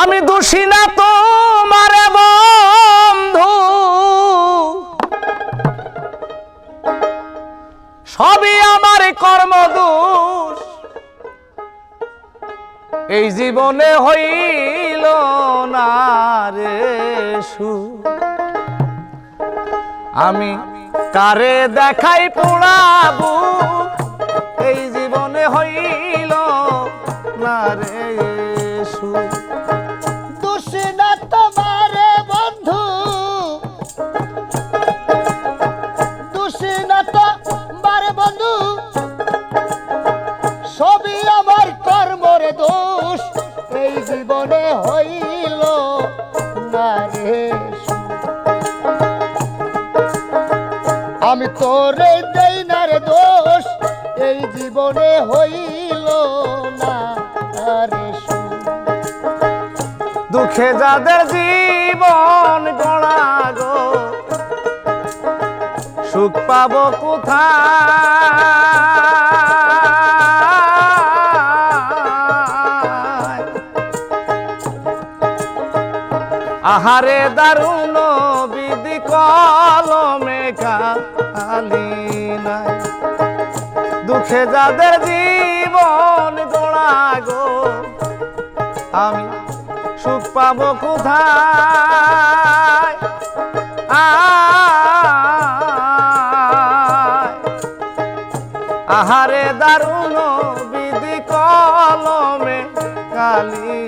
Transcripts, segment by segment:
আমি দোষী না তোমারে বন্ধু। সবই আমার কর্মদোষ। এই জীবনে হইল না রে সু আমি কারে দেখাই পোড়াবো? এই জীবনে হইল দোষ, এই জীবনে হইল না রে আমি তোরে দেই না রে দোষ, এই জীবনে হইল না রে দুঃখে যাদের জীবন গড়া গো, সুখ পাবো কোথায়? আহারে দারুণ বিধি কলমে খালি নাই। দুঃখে যাদের জীবন গোড়া গো, আমি সুখ পাবো কোথায়? আহারে দারুণ বিধি কলমে কালি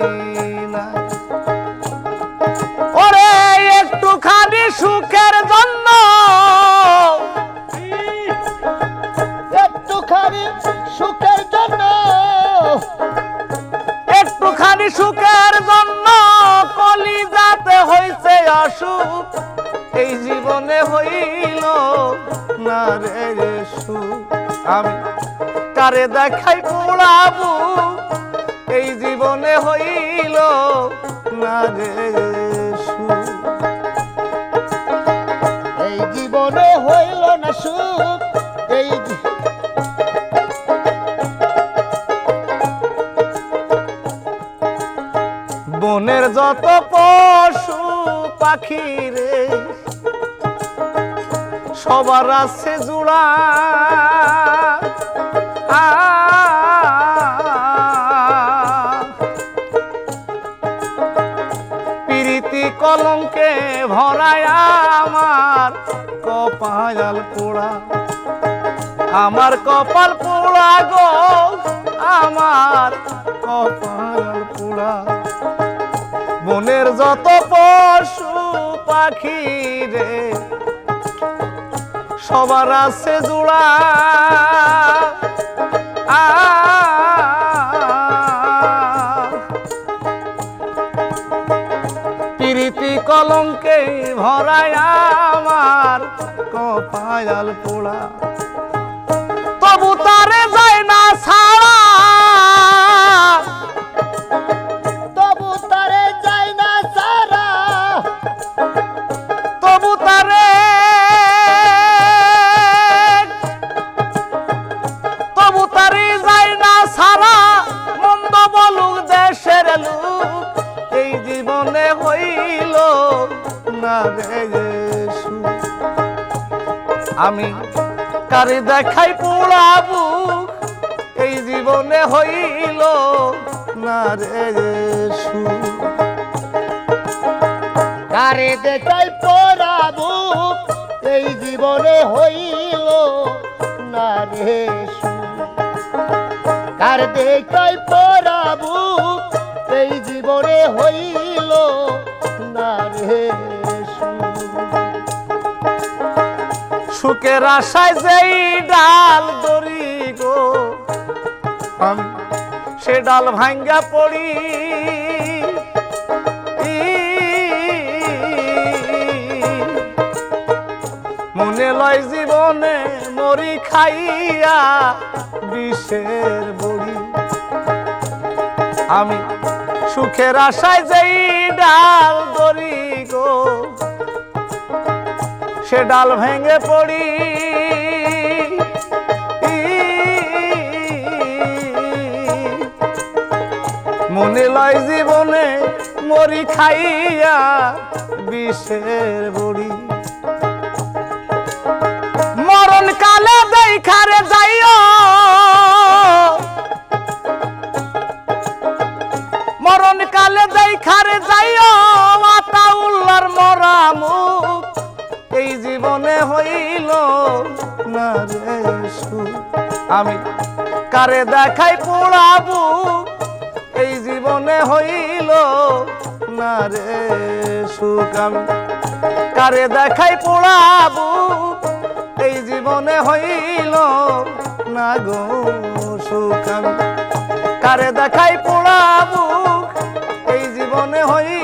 সুখের জন্য। একটুখানি সুখের জন্য। একটুখানি সুখের জন্য কলি যাতে হইছে অসুখ। এই জীবনে হইল না রে সুখ আমি কারে দেখাই পোড়াবো এই জীবনে হইল না রে জীবনে হইল না সুখ, এই বনের যত পশু পাখি রে, সবার আছে জুড়া। প্রীতি কলঙ্কে ভরায় আমার কপাল পোড়া। আমার কপাল পোড়া গো আমার কপাল পোড়া। বনের যত পশু পাখি রে সবার আছে জোড়া। আ, প্রীতি কলঙ্কে ভরায় আমার কপায়াল পোড়া। আমি কারে দেখাই পোড়াবু এই জীবনে হইল না রে সুখ। কারে দেখাই পড়াবো এই জীবনে হইল না রে সুখ। কার দেখাই পড়াবো এই জীবনে হইল না রে সুখের আশায় যেই ডাল দড়ি গো। আমি, সে ডাল ভাঙ্গা পড়ি। মনে লয় জীবনে মরি খাইয়া বিষের বড়ি। আমি সুখের আশায় যেই ডাল দড়ি গো। সে ডাল ভেঙে পড়ি। মনে লয় জীবনে মরি খাইয়া বিষের বড়ি। আমি কারে দেখাই পোড়াবো? এই জীবনে হইল না রে সুখ? আমি কারে দেখাই পোড়াবো? এই জীবনে হইল না গো সুখ? আমি কারে দেখাই পোড়াবো? এই জীবনে হইল